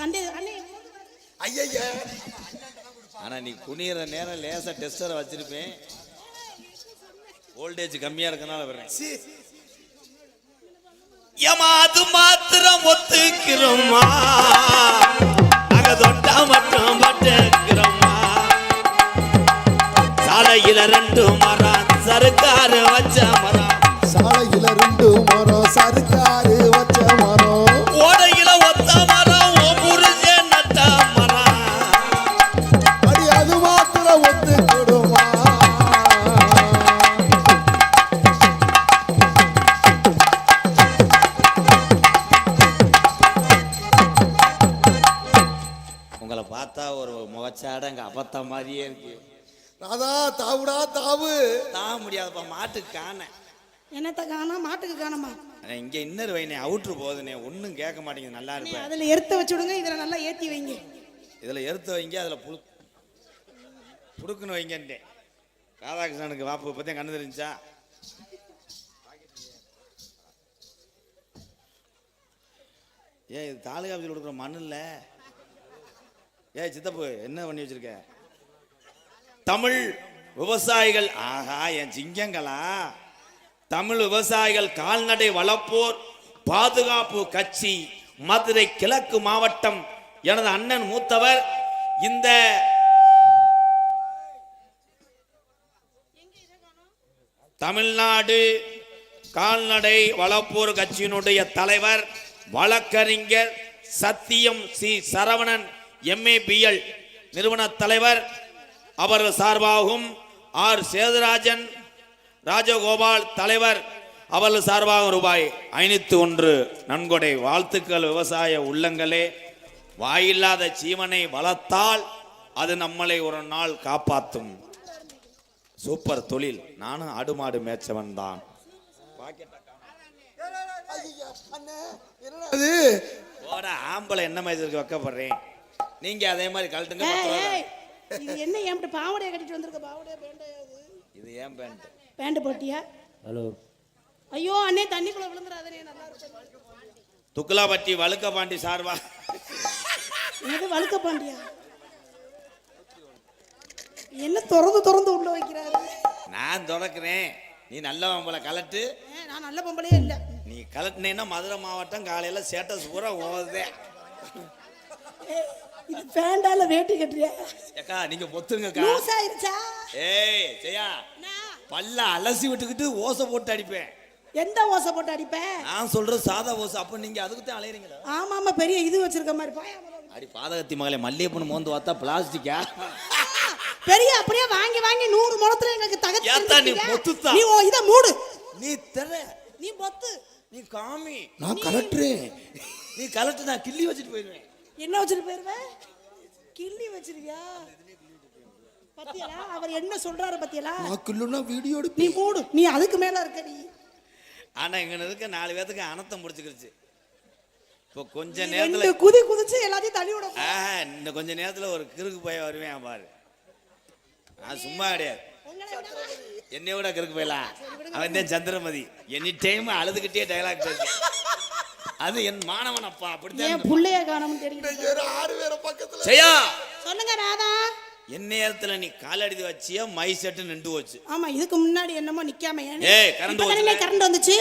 Sunday அண்ணே. ஐயய்ய. ஆனா நீ குனியிற நேரம் லேசா டெஸ்டரை வச்சிருப்பேன். வோல்டேஜ் கம்மியா இருக்கனால வர்றேன். ஏமாது மாத்திரம் ஒத்துக்கிறோமா? நாங்க தொட்டா மட்டும் பட்டுக்கிறோமா? சாலையில ரெண்டு மரம் சருக்காரு வச்ச மரம். சாலையில ரெண்டு மரம் சருக்காரு அப்பத்தா மாதிரியே இருக்கு. ராதா தாவுடா தாவு. தான் முடியாதப்பா மாட்டுக்கு காண. என்னத்த காணா மாட்டுக்கு காணமா? இங்க இன்னொரு வைனே அவுட்ரு போகுதுனே ஒன்றும் கேட்க மாட்டேங்குது நல்லா இருப்பேன். அதுல எடுத்து வச்சு விடுங்க இதுல நல்லா ஏத்தி வைங்க. இதுல எடுத்து வைங்க அதுல புழு புடுக்குன்னு வைங்கன்ட்டேன் ராதாகிருஷ்ணனுக்கு வாப்பு பத்தி கண்ணு தெரிஞ்சா ஏன் இது தாலுகா ஆஃபீஸில் கொடுக்குற மண் இல்ல. ஏய் சித்தப்பு என்ன பண்ணி வச்சிருக்க? தமிழ் விவசாயிகள் ஆஹா என் சிங்கங்களா? தமிழ் விவசாயிகள் கால்நடை வளர்ப்போர் பாதுகாப்பு கட்சி மதுரை கிழக்கு மாவட்டம் எனது அண்ணன் மூத்தவர் இந்த தமிழ்நாடு கால்நடை வளர்ப்போர் கட்சியினுடைய தலைவர் வழக்கறிஞர் சத்தியம் சி சரவணன். எம்ஏபிஎல் நிறுவன தலைவர் அவர் சார்பாகவும் ஆர் சேதுராஜன் ராஜகோபால் தலைவர் அவர்கள் சார்பாக ரூபாய் ஐநூத்தி ஒன்று நன்கொடை வாழ்த்துக்கள் விவசாய உள்ளங்களே. வாயில்லாத ஜீவனை வளர்த்தால் அது நம்மளை ஒரு நாள் காப்பாற்றும். சூப்பர் தொழில். நானும் ஆடு மாடு மேய்ச்சவன் தான். ஆம்பளை என்ன மேய்ச்சலுக்கு வைக்கப்படுறேன்? நீங்க அதே மாதிரி கழட்டுங்க இது என்ன ஏன் பாவடையை கட்டிட்டு வந்திருக்க? பாவடையா பேண்டையா இது? இது ஏன் பேண்ட்? பேண்ட் போட்டியா? ஹலோ. ஐயோ அண்ணே தண்ணிக்குள்ள விழுந்துடாதே நல்லா இருக்கும் துக்குலாபட்டி வழுக்க பாண்டி சார்பா என்னது வழுக்க பாண்டியா? என்ன திறந்து திறந்து உள்ள வைக்கிறாரு? நான் தொடக்கிறேன் நீ நல்லவன் போல கலட்டு நான் நல்ல பொம்பளையே இல்ல. நீ கலட்டினேன்னா மதுரை மாவட்டம் காலையில சேட்டஸ் பூரா ஏய், இது பேண்டால வேட்டி கட்டுறியா? ஏக்கா நீங்க பொத்துங்கக்கா லூஸ் ஆயிருச்சா? ஏய் ஜெயா பல்ல அலசி விட்டுக்கிட்டு ஓசை போட்டு அடிப்பேன். எந்த ஓசை போட்டு அடிப்பேன் நான் சொல்றது சாதா ஓசை அப்ப நீங்க அதுக்கு தான் அலையறீங்களா. ஆமா ஆமா பெரிய இது வச்சிருக்க மாதிரி. பாயா அடி பாதகத்தி மகளே மல்லிகைப்பூன்னு மோந்து பார்த்தா பிளாஸ்டிக்கா பெரிய அப்படியே வாங்கி வாங்கி நூறு முளத்துல எங்களுக்கு தகச்சு ஏத்தா நீ. பொத்துத்தா? நீ ஓ இத மூடு. நீ தெர நீ பொத்து. நீ காமி. நான் கலட்டுறேன். நீ கலட்டு நான் கிள்ளி வச்சுட்டு போயிடுவேன். என்ன வச்சிட்டு போயிருவ? கிள்ளி வச்சிருவியா? பத்தியலா? அவர் என்ன சொல்றாரு பத்தியலா? நான் கில்லுனா வீடியோ நீ மூடு நீ அதுக்கு மேல இருக்க நீ. ஆனா இங்க இருக்க நாலு பேத்துக்கு அனத்தம் முடிச்சுக்கிருச்சு இப்போ கொஞ்ச நேரத்துல குதி குதிச்சு எல்லாத்தையும் தள்ளி விட இந்த கொஞ்ச நேரத்துல ஒரு கிறுக்கு பைய வருவேன் பாரு. நான் சும்மா கிடையாது. விட கிறுக்கு போயலாம் அவன் தான் சந்திரமதி. எனி டைம் அழுதுகிட்டே டைலாக் பேசு அது என் மாணவன் அப்பா ஏன் அப்படித்தான் புள்ளைய காணோம்னு தெரியல ஆறு பேர பக்கத்துல. செய்யா சொல்லுங்க ராதா. என் நேரத்துல நீ காலடி வச்சியா மை செட்டு நின்று போச்சு. ஆமா இதுக்கு முன்னாடி என்னமோ நிக்காம ஏன்? ஏய், இப்பதானே வந்துச்சு. கரண்ட் வந்துச்சு?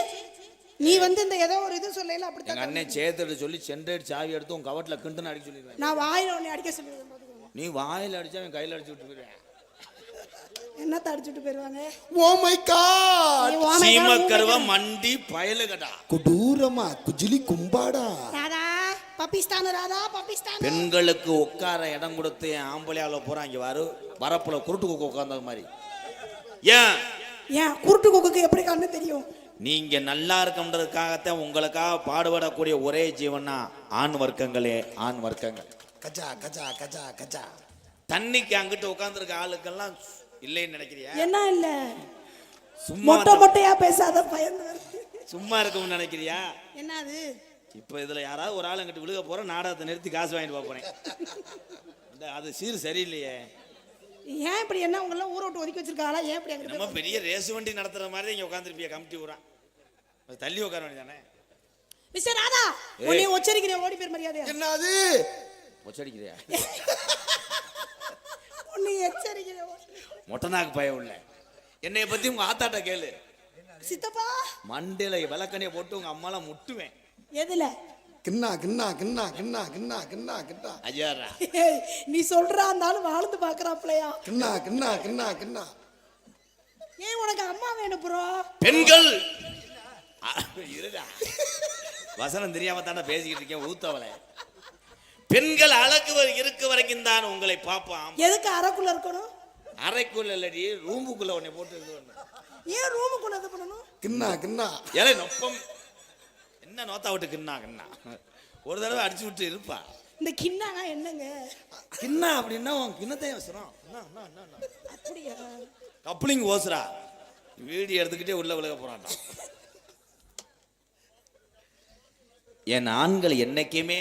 நீ வந்து இந்த ஏதோ ஒரு இது சொல்லல எங்க அப்படித்தான் அண்ணன் சேத்துட்டு சொல்லி சென்ட்ரேட் சாவி எடுத்து உன் கவட்டில் கிண்டுன்னு அடிக்க சொல்லிடுவேன். நான் வாயில உன்னை அடிக்க பாத்துக்கோங்க. நீ வாயில் அடிச்சா அவன் கையில் அடிச்சு விட்டு போயிடுவேன் என்னத்த அடிச்சுட்டு போயிருவாங்க? ஓ மை காட் நீ ஓமை சீம கால் கருவ ஊமை மண்டி பயலுகடா. கொடூரமா குஜிலி கும்பாடா. ராதா பப்பிஸ்தானு ராதா பப்பிஸ்தானு. பெண்களுக்கு உட்கார இடம் கொடுத்து ஆம்பளையால பூரா இங்க வரு. வரப்புல குருட்டு கொக்கு உட்கார்ந்த மாதிரி. ஏன்? ஏன் குருட்டு கொக்குக்கு எப்படி கண்ணு தெரியும்? நீங்க நல்லா இருக்கன்றதுக்காகத்தான் உங்களுக்காக பாடுபடக்கூடிய ஒரே ஜீவனா ஆண் வர்க்கங்களே ஆண் வர்க்கங்கள் கஜா கஜா கஜா கஜா. தண்ணிக்கு அங்கிட்டு உட்கார்ந்துருக்க ஆளுக்கெல்லாம் இல்லைன்னு நினைக்கிறியா? என்ன இல்ல? சும்மா மொட்டை மொட்டையா பேசாத பயந்து. சும்மா இருக்கும்னு நினைக்கிறியா? என்ன அது இப்போ இதுல யாராவது ஒரு ஆள் அங்கிட்டு விழுக போற நாடகத்தை நிறுத்தி காசு வாங்கிட்டு போக அது சீர் சரியில்லையே. ஏன் இப்படி என்ன உங்களை ஊரை விட்டு ஒதுக்கி வச்சிருக்காங்களா ஏன் இப்படி நம்ம பெரிய ரேஸ் வண்டி நடத்துற மாதிரி இங்க உட்காந்துருப்பிய கமிட்டி ஊரா தள்ளி உட்கார வேண்டியதானே? மிஸ்டர் ராதா உன்னை உச்சரிக்கிறேன் ஓடி பேர் மரியாதையா. என்னது? பொச்சடிக்கிறியா உன்னை எச்சரிக்கிறேன் மொட்டனாக்கு பயம் உள்ள. என்னைய பத்தி உங்க ஆத்தாட்ட கேளு. சித்தப்பா. மண்டையில விளக்கணைய போட்டு உங்க அம்மாலாம் முட்டுவேன். எதுல? கிண்ணா கிண்ணா கிண்ணா கிண்ணா கிண்ணா கிண்ணா கிண்ணா ஐயாரா நீ சொல்றா இருந்தாலும் வாழ்ந்து பாக்குறாப்லையா கிண்ணா கிண்ணா கிண்ணா கிண்ணா. ஏன் உனக்கு அம்மா வேணும் ப்ரோ? பெண்கள். இருடா. வசனம் தெரியாம தானே பேசிக்கிட்டு இருக்கேன் ஊத்தவளை. பெண்கள் அழகு இருக்க வரைக்கும் தான் உங்களை பார்ப்பான் எதுக்கு அறைக்குள்ள இருக்கணும்? அறைக்குள்ள இல்லடி ரூமுக்குள்ள உன்னை போட்டு இது. ஏன் ரூமுக்குள்ள இது பண்ணணும்? கிண்ணா கிண்ணா. ஏலே நொப்பம். என்ன நோத்தா விட்டு கிண்ணா கிண்ணா. ஒரு தடவை அடிச்சு விட்டு இருப்பா. இந்த கிண்ணானா என்னங்க? கிண்ணா அப்படின்னா உன் கிண்ணத்தை வசரம் அப்படியா? கப்ளிங் ஓசுரா வீடியோ எடுத்துக்கிட்டே உள்ள விலக போறான்டா. என் ஆண்கள் என்னைக்குமே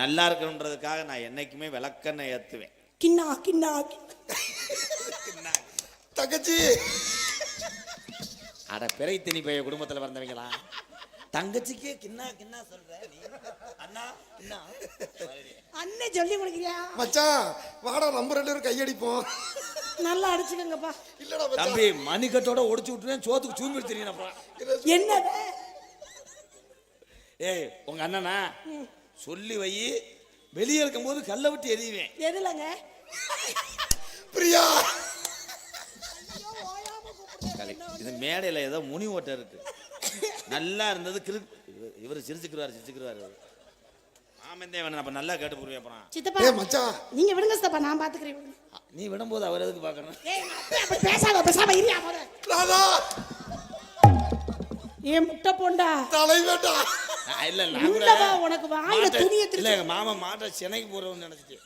நல்லா இருக்கணுன்றதுக்காக நான் என்னைக்குமே விளக்கெண்ணெய் ஏத்துவேன். கிண்ணா கிண்ணா கிண்ணா. தங்கச்சி. அட பிறை திணி பைய குடும்பத்துல பிறந்தவங்களா? தங்கச்சிக்கே கிண்ணா கிண்ணா சொல்ற நீ? அண்ணா கிண்ணா. அண்ணே சொல்லி கொடுக்குறியா? மச்சான் வாடா நம்ம ரெண்டு பேரும் கையடிப்போம். நல்லா அடிச்சுக்கங்கப்பா. இல்லடா மச்சான். தம்பி மணிக்கட்டோட ஒடிச்சு விட்டுருவேன் சோத்துக்கு சூம்பி தெரியணப்பா என்னது? ஏய் உங்க அண்ணனா? சொல்லி வை. வெளியே இருக்கும்போது கல்லை விட்டு எரியுவேன் எதுலங்க பிரியா! இது மேடையில ஏதோ முனி ஓட்டை இருக்கு. நல்லா இருந்தது கிரு இவர் சிரிச்சுக்கிறாரு சிரிச்சுக்கிறாரு மாமந்தேவன் அப்ப நல்லா கேட்டு போடுவேன் அப்புறம் சித்தப்பா மச்சான். நீங்க விடுங்க சித்தப்பா நான் பாத்துக்கிறேன். நீ விடும்போது அவர் எதுக்கு அப்படி பேசாத பேசாம இரியா ராதா! ஏன் முட்டை போண்டா. தலை இல்ல உள்ளவா உனக்கு மாட்டை- துணியை இல்ல எங்க மாமா மாட்டை சினைக்கு போறோம்னு நினைச்சிட்டு.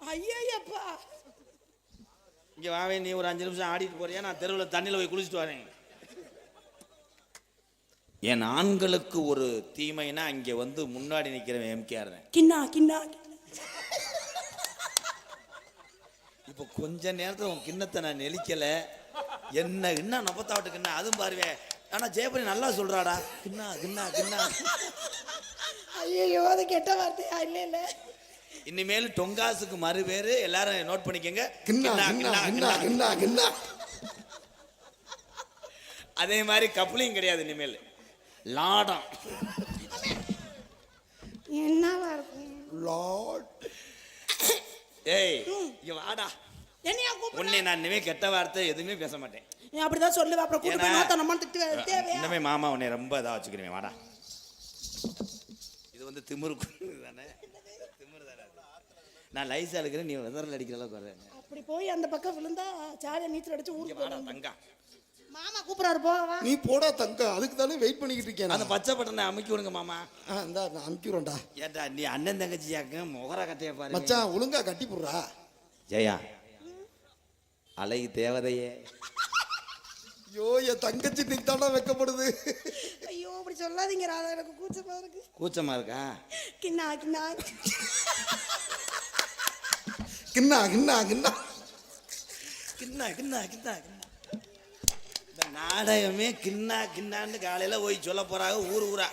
ஐயப்பா இங்க வாவே நீ ஒரு அஞ்சு நிமிஷம் ஆடிட்டு போறியா? நான் தெருவில் தண்ணியில் போய் குளிச்சுட்டு வரேன். என் ஆண்களுக்கு ஒரு தீமைனா இங்க வந்து முன்னாடி நிக்கிறவன் எம்கேஆர் தான் கிண்ணா கிண்ணா. இப்போ கொஞ்ச நேரத்துல உன் கிண்ணத்தை நான் நெளிக்கல. என்ன என்ன நப்பத்தாவட்டு கிண்ணா? அதுவும் பாருவேன் ஆனா ஜெயபரி நல்லா சொல்றாடா. கிண்ணா கிண்ணா கிண்ணா. ஐயையோ அது கெட்ட வார்த்தையா? இல்ல இல்ல. இனிமேல் டொங்காசுக்கு மறு பேரு எல்லாரும் நோட் பண்ணிக்கங்க. கிண்ணா கிண்ணா, கிண்ணா கிண்ணா, கிண்ணா அதே மாதிரி கப்ளிங் கிடையாது இனிமேல். லாடம். என்னவா இருக்கும்? லார்ட் ஏய் இங்க வாடா. என்னையா கூப்பிடு உன்னை நான் இனிமே கெட்ட வார்த்தை எதுவுமே பேச மாட்டேன். நீ அப்படிதான் சொல்லுவ. அப்புறம் கூட்டு போய் நாத்த நம்ம திட்டு தேவையா? இன்னமே மாமா உன்னை ரொம்ப இதா வச்சுக்கிறேன் வாடா. இது வந்து திமிரு தானே? திமிரு தானே நான் லைஸா இருக்கிறேன் நீ வெதரில் அடிக்கிற அளவுக்கு வரேன் அப்படி போய் அந்த பக்கம் விழுந்தா சாரியா நீச்சல் அடிச்சு ஊருக்கு வாடா. தங்கா. மாமா கூப்பிடாரு போ வா. நீ போடா தங்கம் அதுக்கு தானே வெயிட் பண்ணிக்கிட்டு இருக்கேன் அந்த. பச்சை பட்டனை அமுக்கி விடுங்க மாமா. இந்தா நான் அனுப்பிடுறேன்டா ஏட்டா நீ அண்ணன் தங்கச்சியாக்க முகர கட்டைய பாரு. மச்சான் ஒழுங்கா கட்டி போடுறா. ஜெயா அழகு தேவதையே. ஐயோ என் தங்கச்சி நீ தாண்டா வைக்கப்படுது. ஐயோ அப்படி சொல்லாதீங்க ராதா எனக்கு கூச்சமா இருக்கு. கூச்சமா இருக்கா? கிண்ணா கிண்ணா. கிண்ணா கிண்ணா கிண்ணா. கிண்ணா கிண்ணா கிண்ணா கிண்ணா. இந்த நாடகமே கிண்ணா கிண்ணான்னு காலையில போய் சொல்ல போறாங்க ஊர் ஊரா.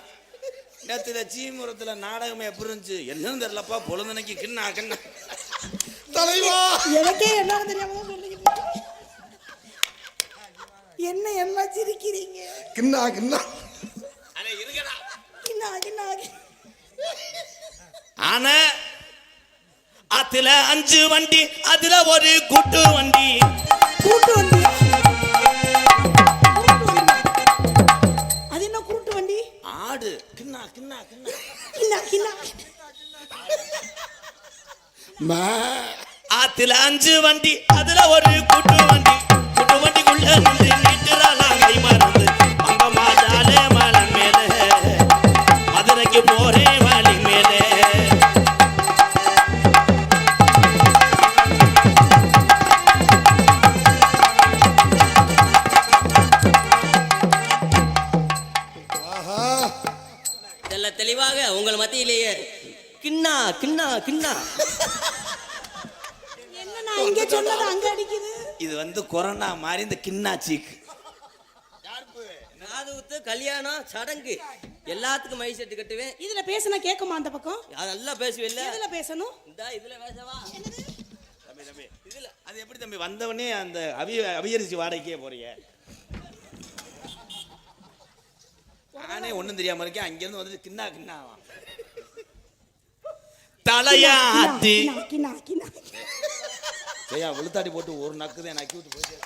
நேற்று லட்சுமிபுரத்துல நாடகமே எப்படி இருந்துச்சு? என்னன்னு தெரியலப்பா பொழுதுனைக்கு கிண்ணா கிண்ணா. தலைவா! எனக்கே என்ன தெரியாம. என்ன எல்லாம் சிரிக்கிறீங்க கிண்ணா. கிண்ணா கிண்ணா கிண்ணா. ஆனா அதுல அஞ்சு வண்டி அதுல ஒரு குட்டு வண்டி. கூட்டு வண்டி. கூட்டு வண்டி. அது என்ன கூட்டு வண்டி? ஆடு. கிண்ணா கிண்ணா கிண்ணா. கிண்ணா கிண்ணா. மே ஆத்துல அஞ்சு வண்டி அதுல ஒரு குட்டு தெல்ல தெளிவாக உங்கள் மத்தியிலேயே கிண்ணா கிண்ணா கிண்ணா. என்ன நான் இங்க சொன்னது அங்க அடிக்குது? இது வந்து கொரோனா மாதிரி இந்த கிண்ணா சீக்கு காது காது குத்து கல்யாணம் சடங்கு. எல்லாத்துக்கும் மை செட்டு கட்டுவேன். இதுல பேசினா கேட்குமா அந்த பக்கம்? நல்லா பேசுவில்ல எதுல பேசணும்? இந்த இதுல பேசவா? தம்பி தம்பி. இதுல அது எப்படி தம்பி? வந்தவனே அந்த அவிய அவியரிசி வாடகைக்கே போறீங்க. நானே ஒண்ணும் தெரியாம இருக்கேன். அங்கிருந்து வந்துட்டு கிண்ணா கிண்ணாவா கினா. ஜெயா வெளுத்தாடி போட்டு ஒரு நக்கு தான் நக்கி விட்டு போயிட்டு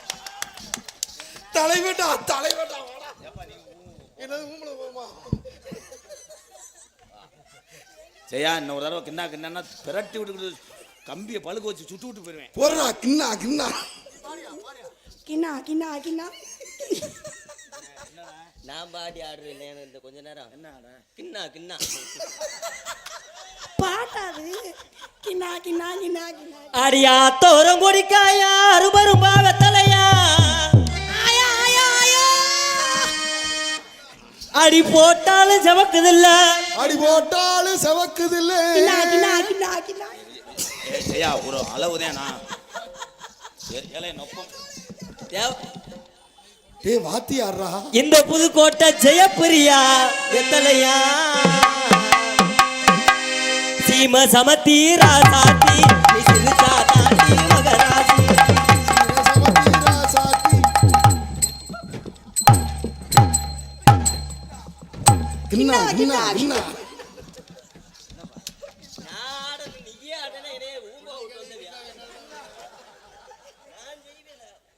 தலைவேட்டா தலைவேட்டா வாடா. என்னது ஊம்பல போமா? இன்னொரு தடவை கிண்ணா கிண்ணா பிரட்டி விட்டு கம்பியை பழுக்க வச்சு சுட்டு விட்டு போயிருவேன். போடுறா கிண்ணா கிண்ணா கினா கினா கினா நான் பாடி ஆடுறேன் இந்த கொஞ்ச நேரம் என்ன கிண்ணா கிண்ணா பாட்டாது கினா கினா கினா கினா அடியா தோரம் பொடிக்காயா அருபரும்பா வெத்தலையா ஆயா ஆயா ஆயா அடி போட்டாலும் செவக்குதில்ல அடி போட்டாலும் செவக்குதில்ல கினா கினா கினா கினா ஏ ஜெயா ஒரு அளவு தான் நான் ஏ- ஏலே நொப்பம் தேவ- டேய் வாத்தியாடுறா இந்த புதுக்கோட்டை ஜெயப்பிரியா வெத்தலையா சீம சமத்தீரா சாத்தி நீ சிறுச்சா தாண்டி மகராசி சமத்தீரா சாத்தி கிண்ணா கிண்ணா கிண்ணா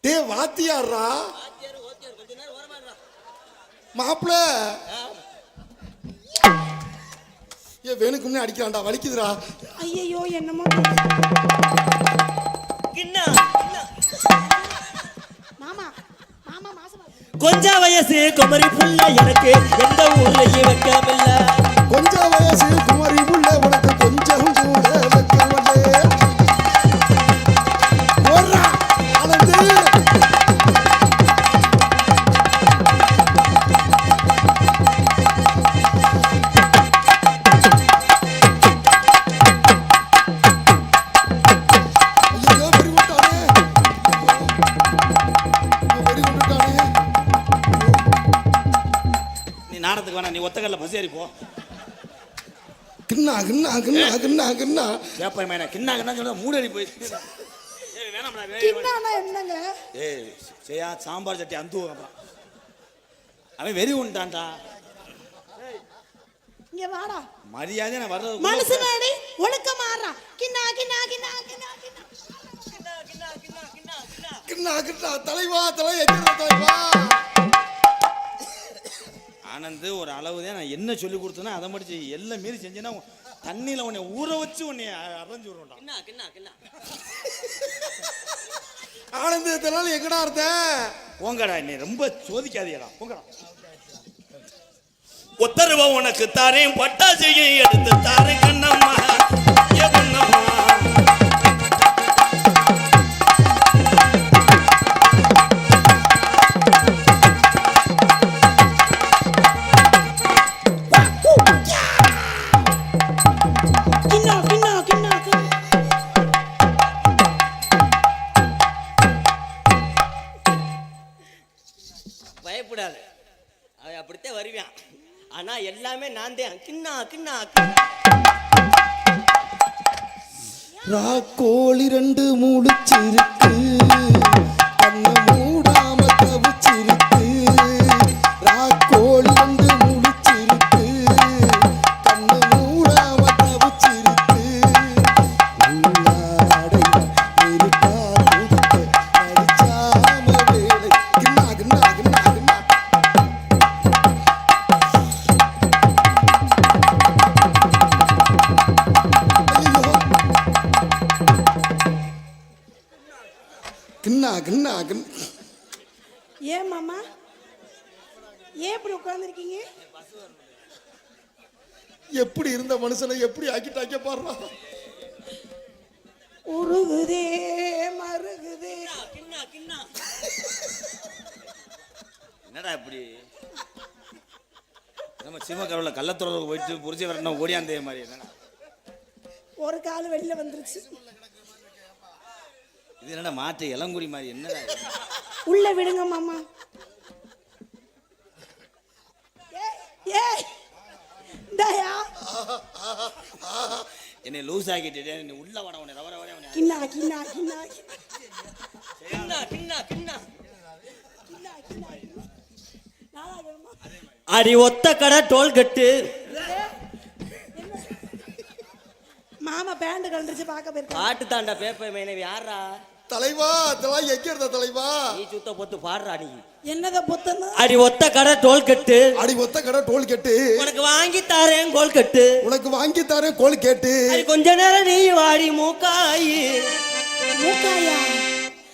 டேய் வாத்தியாடுறா மாப்பிள. ஏ வேணுக்கு முன்னே அடிக்கிறான்டா வலிக்குதுடா. ஐயையோ என்னமோ. கிண்ணா. கிண்ணா. மாமா மாமா மாசமா. கொஞ்சம் வயசு குமரி புள்ள எனக்கு எந்த ஊர்லயும் வைக்கமில்ல கொஞ்சம் வயசு குமரி புள்ள கிண்ணா கிண்ணா கிண்ணா கிண்ணா கிண்ணா ஏப்பா மேன கிண்ணா கிண்ணா மூடடி ஏய் என்னங்க? செய்யா சாம்பார் சட்டி அந்து அவன் வெறி உண்டான்டா இங்க வாடா. மரியாதை நான் வர்றது மனுஷனாடி ஒழுக்கமா ஆடுறா. கினா கினா கினா கினா கினா கிண்ணா கிண்ணா தலைவா தலை தலைவா? ஆனந்து ஒரு அளவு தான் நான் என்ன சொல்லி கொடுத்தேனோ அதை மட்டும் செய். எல்லாம் மீறி செஞ்சேன்னா தண்ணியில உன்னை ஊற வச்சு உன்னை அரைஞ்சு விடுவேன்டா கிண்ணா கிண்ணா கிண்ணா. ஆனந்த இதனால எங்கடா இருந்தேன் போங்கடா நீ ரொம்ப சோதிக்காதீடா போங்கடா. உத்தரவ உனக்கு தாரேன் பட்டாசையை எடுத்து தாரேன் கண்ணம்மா. ஏ கண்ணம்மா. கிண்ணா என்னடா இப்படி? நம்ம சிவகரவில் கள்ளத்துறவுக்கு போயிட்டு புரிஞ்ச வரணும் ஓடியாந்தே மாதிரி என்னடா? ஒரு கால் வெளியில வந்துருச்சு. இது என்னடா மாட்டு இளங்குடி மாதிரி என்னடா? உள்ள விடுங்க மாமா. என்னை லூஸ் ஆக்கிட்டு உள்ள வட உன்னை ரவர வர உன்னை. கிண்ணா கிண்ணா கிண்ணா. கிண்ணா கிண்ணா கிண்ணா கிண்ணா கிண்ணா நானா வேணுமா அடி ஒத்த கடை டோல்கட்டு. மாமா பேண்ட் கலந்துருச்சு பார்க்க போயிருக்கா பாட்டு தாண்டா பேப்பர் மேனவி யாரா தலைவா அதெல்லாம் எங்க இருந்த தலைவா? நீ சுத்த போத்து பாடுறா நீ. என்னத புத்தன்னு? அடி ஒத்த கடை டோல்கட்டு. அடி ஒத்த கடை டோல் கேட்டு உனக்கு வாங்கி தாரேன் கோல்கட்டு. உனக்கு வாங்கி தரேன் கோல் கேட்டு கொஞ்ச நேரம் நீ வாடி மூக்காயி. மூக்காயா?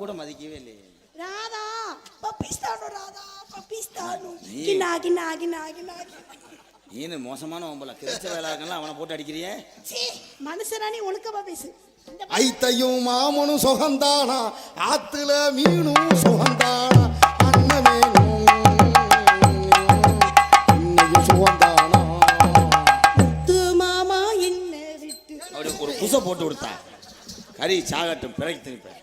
கூட மதிக்கவே இல்லையே. ராதா பப்பிஸ்தானு ராதா பப்பிஸ்தானு. கிண்ணா கிண்ணா கிண்ணா கிண்ணா நீனு மோசமான ஒம்பல கிழிச்ச வேலாக்கெல்லாம் அவனை போட்டு அடிக்கிறியே? சீ மனுஷனா நீ ஒழுக்கமா பேசு. ஐத்தையும் மாமனும் சுகந்தானா ஆத்துல மீனும் சுகந்தானா அன்னமேனும் இன்னையும் சுகந்தானா. முத்து மாமா என்ன விட்டு அப்படி ஒரு புசை போட்டு கொடுத்தா. கறி சாகட்டும் பிறகு திருப்பேன்.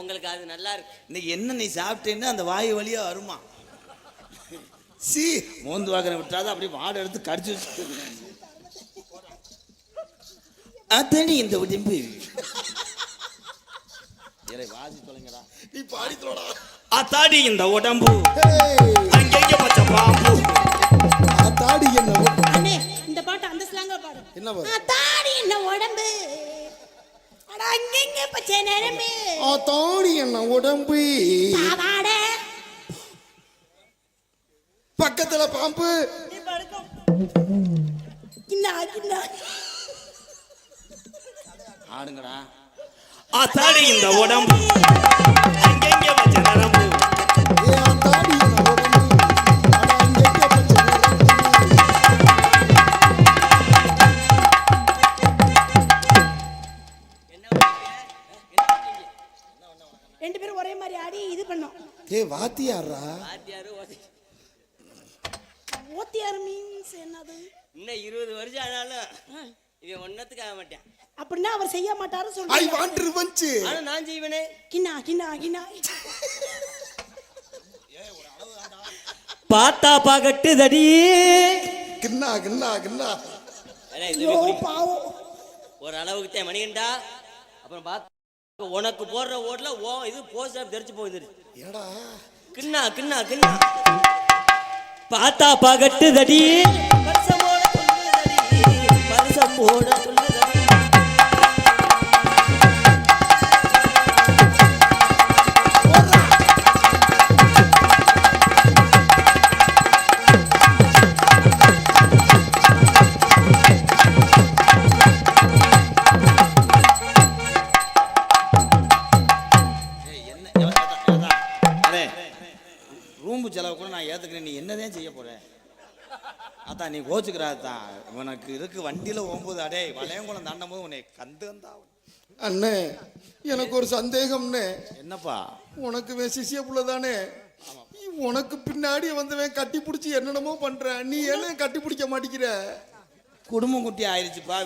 உங்களுக்கு அது நல்லா இருக்கு. இன்னைக்கு என்ன நீ சாப்பிட்டேன்னு அந்த வாயு வழியா வருமா சி மோந்து வாக்கின விட்டாதான் அப்படியே மாடு எடுத்து கடிச்சு வச்சு அத்தடி இந்த உடம்பு? இறை வாசி தொலைங்கடா. நீ பாடி தோடா அத்தாடி இந்த உடம்பு. அங்கங்க பச்சை பாம்பு. அத்தாடி என்ன அண்ணே இந்த பாட்டு அந்த ஸ்லாங்க பாடு. என்ன பாரு? தாடி என்ன உடம்பு? அட அங்கங்க பச்சை நரம்பு அத்தாடி என்ன உடம்பு? பக்கத்துல பாம்பு. ஆடுங்கடா. அத்தாடி இந்த உடம்பு. அங்கங்க பச்சை நரம்பு? மாதிரி ஆடி இது பண்ணோம். ஏ வாத்தியாரா வாத்தியாரு. ஓத்தியார் மீன்ஸ் என்னது? இன்னும் இருபது வருஷம் ஆனாலும் இவன் ஒன்னத்துக்கு ஆக மாட்டான். அப்படின்னா அவர் செய்ய மாட்டாரு ஐ சொல்றீங்க. வாண்ட் ரிவெஞ்ச் ஆனா நான் செய்வனே. கிண்ணா கிண்ணா கிண்ணா. பார்த்தா பகட்டுதடி கின்னா அண்ணே, இது ஐயோ? பாவம். ஒரு அளவுக்கு தான் மணிகண்டா. அப்புறம் பார்த்து உனக்கு போடுற ஓட்ல ஓ இது போஸ்டர் தெரிச்சு போகுது ஏடா. கிண்ணா கிண்ணா கிண்ணா. பார்த்தா பகட்டுதடி. பரிசம் போட கோச்சுக்கிறாதான் உனக்கு இருக்கு வண்டியில போகும்போது அடே வளையங்குளம் தாண்டும் போது உன்னை கந்து வந்தா அண்ணே எனக்கு ஒரு சந்தேகம்னே என்னப்பா? உனக்கு சிசிய புள்ள தானே? உனக்கு பின்னாடி வந்தவன் கட்டி பிடிச்சி என்னென்னமோ பண்ற. நீ என்ன கட்டி பிடிக்க மாட்டேங்கிற குடும்பம் குட்டி ஆயிருச்சுப்பா.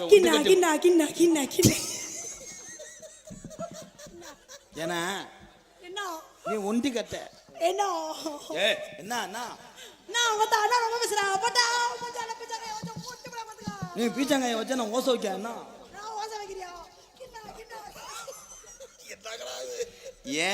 ஏன்னா என்ன? நீ ஒண்டி கட்ட. என்ன? ஏ என்ன நீ பீச்சங்காயை வச்சு நான் ஓசை வைக்க என்ன ஏன்